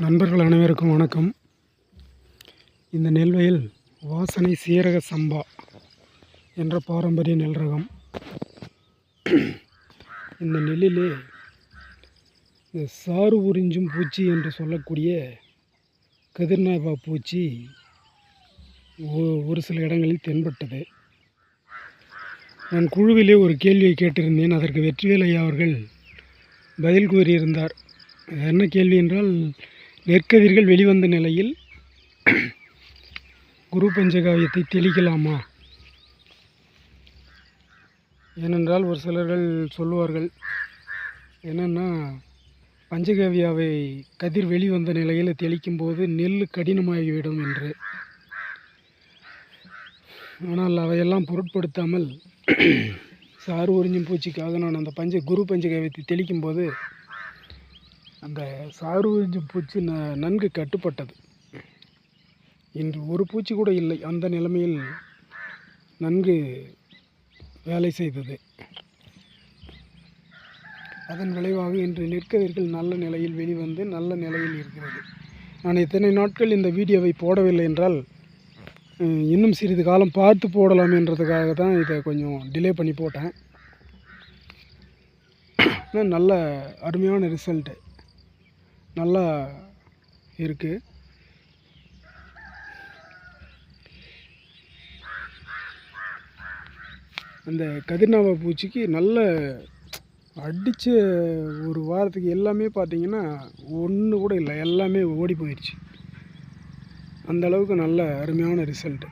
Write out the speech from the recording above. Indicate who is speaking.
Speaker 1: நண்பர்கள் அனைவருக்கும் வணக்கம். இந்த நெல் வயல் வாசனை சீரக சம்பா என்ற பாரம்பரிய நெல் ரகம். இந்த நெல்லிலே இந்த சாறு உறிஞ்சும் பூச்சி என்று சொல்லக்கூடிய கதிர்நாபா பூச்சி ஒ- ஒரு சில இடங்களில் தென்பட்டது. நான் குழுவிலே ஒரு கேள்வியை கேட்டிருந்தேன். அதற்கு வெற்றிவேலையா அவர்கள் பதில் கூறியிருந்தார். என்ன கேள்வி என்றால் நெற்கதிர்கள் வெளிவந்த நிலையில் குரு பஞ்சகாவியத்தை தெளிக்கலாமா? ஏனென்றால் ஒரு சிலர்கள் சொல்லுவார்கள் என்னென்னா பஞ்சகாவியாவை கதிர் வெளிவந்த நிலையில் தெளிக்கும் போது நெல் கடினமாகிவிடும் என்று. ஆனால் அவையெல்லாம் பொருட்படுத்தாமல் சாறு உறிஞ்சும் பூச்சிக்காக நான் அந்த பஞ்ச குரு பஞ்சகாவியத்தை தெளிக்கும் போது அந்த சாறு பூச்சி ந நன்கு கட்டுப்பட்டது. இன்று ஒரு பூச்சி கூட இல்லை. அந்த நிலைமையில் நன்கு வேலை செய்தது. அதன் விளைவாக இன்று நெற்கதிர்கள் நல்ல நிலையில் வெளிவந்து நல்ல நிலையில் இருக்கிறது. நான் இத்தனை நாட்கள் இந்த வீடியோவை போடவில்லை என்றால் இன்னும் சிறிது காலம் பார்த்து போடலாம் என்றதுக்காக தான் இதை கொஞ்சம் டிலே பண்ணி போட்டேன். நல்ல அருமையான ரிசல்ட்டு நல்லா இருக்குது அந்த கதிர்நாவா பூச்சிக்கு நல்ல அடித்த ஒரு வாரத்துக்கு எல்லாமே பார்த்திங்கன்னா ஒன்று கூட இல்லை எல்லாமே ஓடி போயிடுச்சு அந்த அளவுக்கு நல்ல அருமையான ரிசல்ட்டு